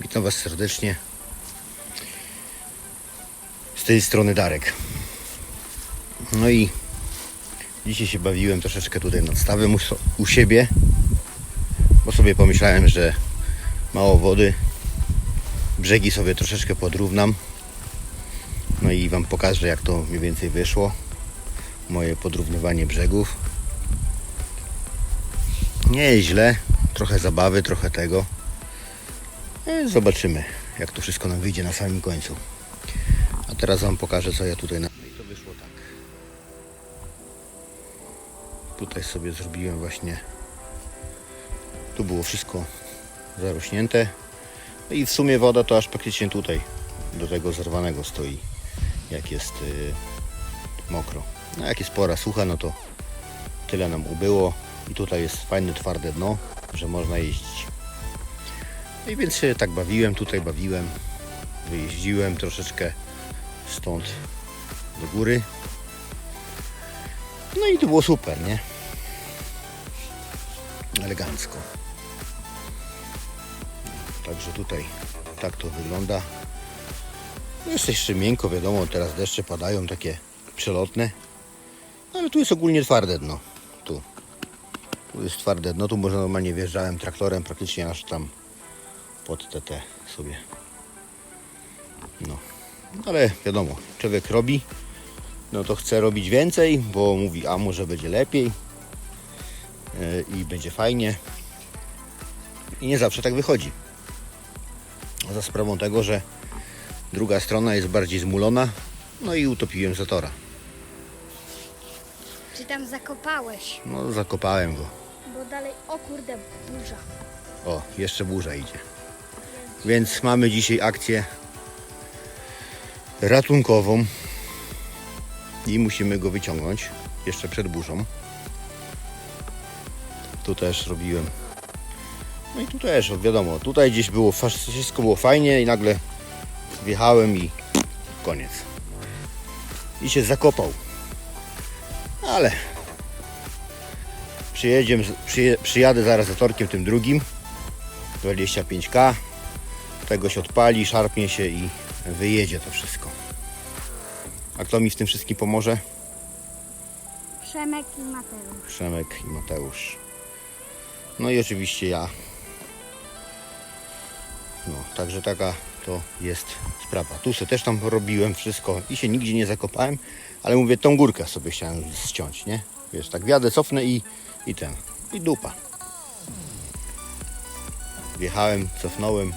Witam Was serdecznie. Z tej strony Darek. No i dzisiaj się bawiłem troszeczkę tutaj nad stawem u, u siebie, bo sobie pomyślałem, że mało wody. Brzegi sobie troszeczkę podrównam. No i Wam pokażę, jak to mniej więcej wyszło. Moje podrównywanie brzegów. Nie jest źle. Trochę zabawy, trochę tego. E, Zobaczymy, jak to wszystko nam wyjdzie na samym końcu. A teraz Wam pokażę, co ja tutaj na... I to wyszło tak. Tutaj sobie zrobiłem właśnie... Tu było wszystko zarośnięte. No i w sumie woda to aż praktycznie tutaj do tego zerwanego stoi, jak jest y, mokro. No jak jest pora sucha, no to tyle nam ubyło. I tutaj jest fajne, twarde dno, że można jeździć. No i więc się tak bawiłem, tutaj bawiłem. Wyjeździłem troszeczkę stąd do góry. No i to było super, nie? Elegancko. Także tutaj tak to wygląda. No jest jeszcze miękko, wiadomo, teraz deszcze padają takie przelotne. Ale tu jest ogólnie twarde dno. Tu. Tu jest twarde dno, tu można normalnie wjeżdżałem traktorem praktycznie aż tam pod TT sobie. No. Ale wiadomo, człowiek robi, no to chce robić więcej, bo mówi, a może będzie lepiej yy, i będzie fajnie. I nie zawsze tak wychodzi. Za sprawą tego, że druga strona jest bardziej zmulona, no i utopiłem zatora. Czy tam zakopałeś? No zakopałem go. Bo dalej, o kurde, burza. O, jeszcze burza idzie. Więc mamy dzisiaj akcję ratunkową i musimy go wyciągnąć jeszcze przed burzą. Tu też robiłem. No i tu też, wiadomo, tutaj gdzieś było, wszystko było fajnie i nagle wjechałem i koniec. I się zakopał. Ale przyjedziemy, przyje, przyjadę zaraz za torkiem tym drugim 25k tego się odpali, szarpnie się i wyjedzie to wszystko. A kto mi w tym wszystkim pomoże? Przemek i Mateusz. Przemek i Mateusz. No i oczywiście ja. No, także taka to jest sprawa. Tu sobie też tam robiłem wszystko i się nigdzie nie zakopałem ale mówię, tą górkę sobie chciałem ściąć, nie? Wiesz, tak wjadę, cofnę i, i ten, i dupa. Wjechałem, cofnąłem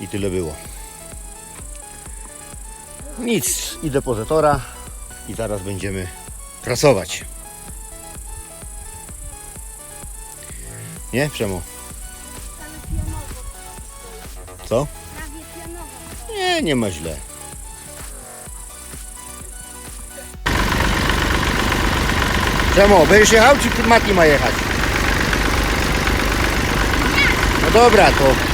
i tyle było. Nic, idę po zetora i zaraz będziemy prasować. Nie, Przemo? Co? Nie, nie ma źle. Przemo, będziesz jechał czy Mati ma jechać? No dobra, to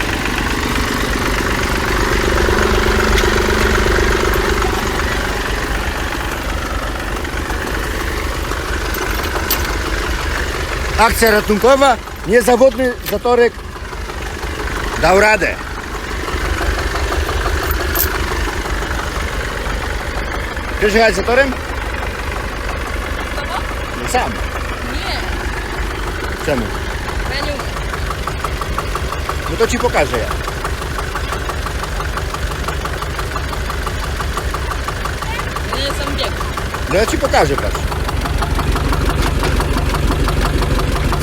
Akcja ratunkowa, niezawodny zatorek dał radę. Chcesz jechać zatorem? No sam. Nie, Czemu? ja nie umiem. No to ci pokażę ja. Ja nie jestem bieg. No ja ci pokażę, patrz.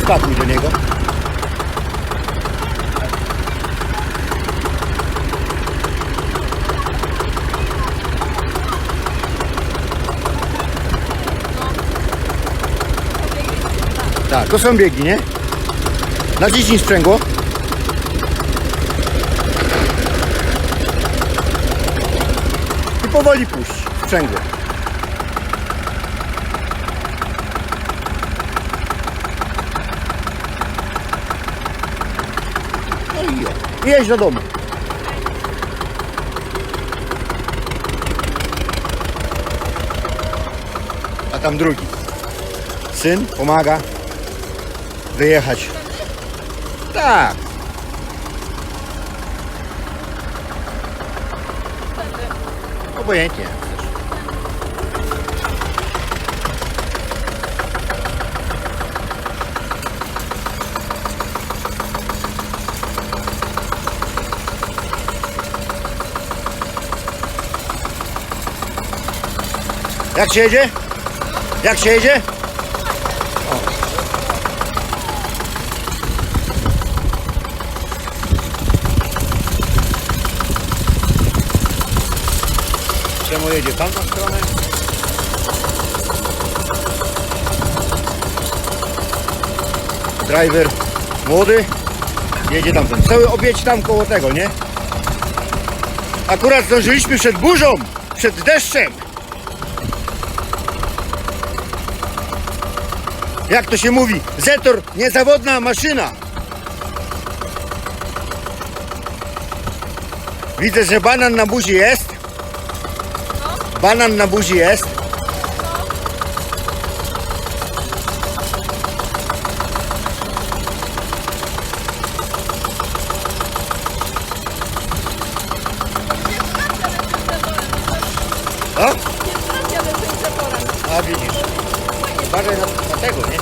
Skakuj do niego. Tak, to są biegi, nie? Naciśnij sprzęgło. I powoli puść sprzęgło. i jedź do domu. A tam drugi. Syn pomaga wyjechać. Tak. Obojętnie. Jak się jedzie? Jak się jedzie? Czemu jedzie tam na stronę? Driver młody jedzie tamten. Cały obieć tam koło tego, nie? Akurat zdążyliśmy przed burzą, przed deszczem. Jak to się mówi? Zetor, niezawodna maszyna. Widzę, że banan na buzi jest. Banan na buzi jest. O, Jadę tym zaporem. a widzisz. Uważaj na, na tego, nie?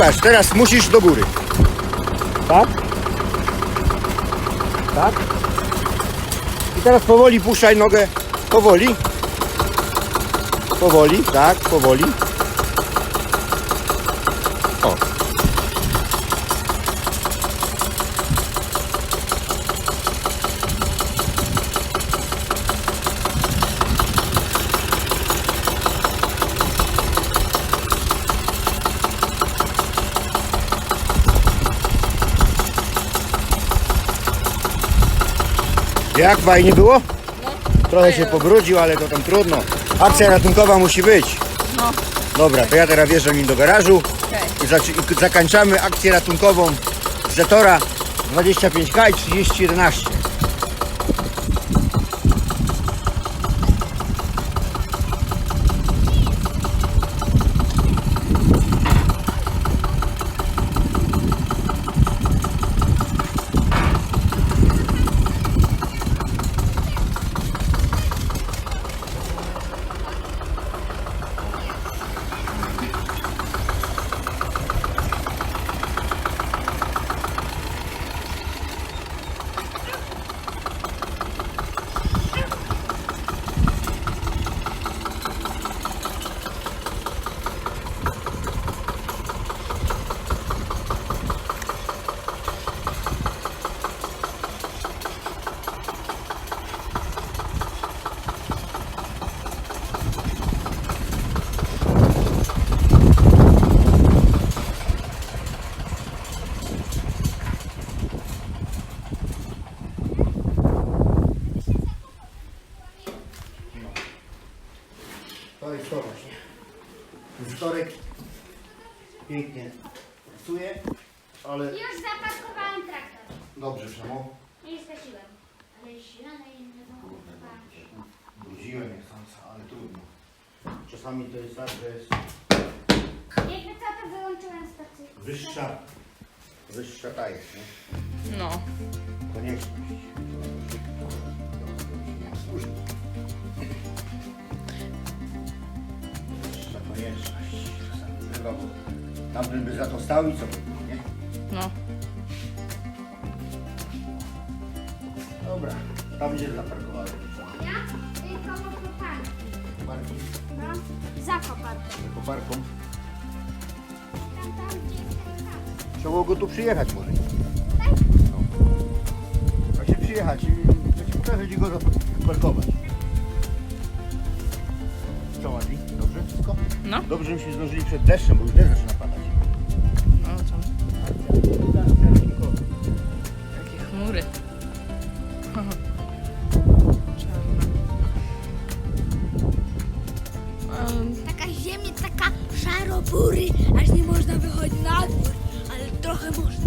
Patrz, teraz musisz do góry. Tak? Tak? I teraz powoli puszczaj nogę. Powoli. Powoli, tak, powoli. Jak fajnie było? Trochę się pobrudził, ale to tam trudno. Akcja ratunkowa musi być. No. Dobra, to ja teraz wjeżdżam nim do garażu i zakończamy akcję ratunkową z Zetora 25K i 3011. To jest to właśnie. Zetorek pięknie pracuje, ale Już zapaskowałem traktor. Przemo. Nie skasiłem. Ale zielone i nie Brudziłem niechcący, ale trudno. Czasami to jest tak, że jest Jakby co to wyłączyłem stację. wyższa, wyższa ta jest, nie? No. Konieczność. Wyższa konieczność. Czasami bywa, bo Tamten by za to stał i co by było, nie? No. Tam gdzie zaparkowałem. Ja? Y, koło koparki. Parki, No. Za koparką. koparką. Tam, tam, gdzie jest ten tam. Trzeba go tu przyjechać może. Tak? No. Właśnie przyjechać i pokażę, gdzie go zaparkować. Co ładnie? Dobrze wszystko? No. Dobrze, żeśmy zdążyli przed deszczem, bo już deszcz zaczyna padać. ziemi taka szarobury, aż nie można wychodzić na dwór, ale trochę można.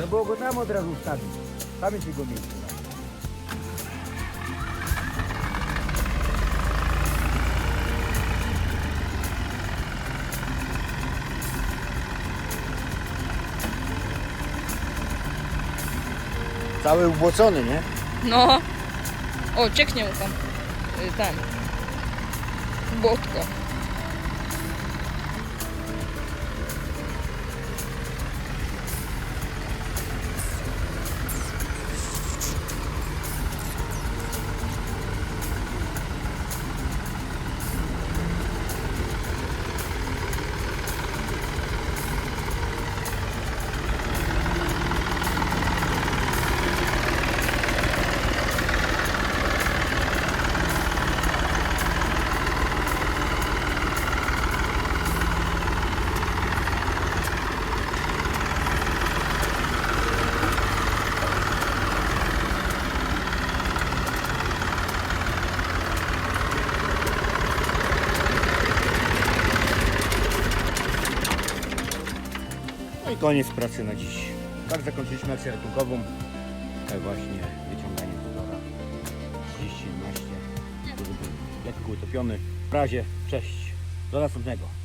No było go tam od razu wstawić. Tam jest jego miejsce. Cały ubłocony, nie? No. O, cieknie mu tam. Y, Ten. Koniec pracy na dziś. Tak zakończyliśmy akcję ratunkową. Tak właśnie wyciąganie motora 30-11. Lekko utopiony. W razie, cześć. Do następnego.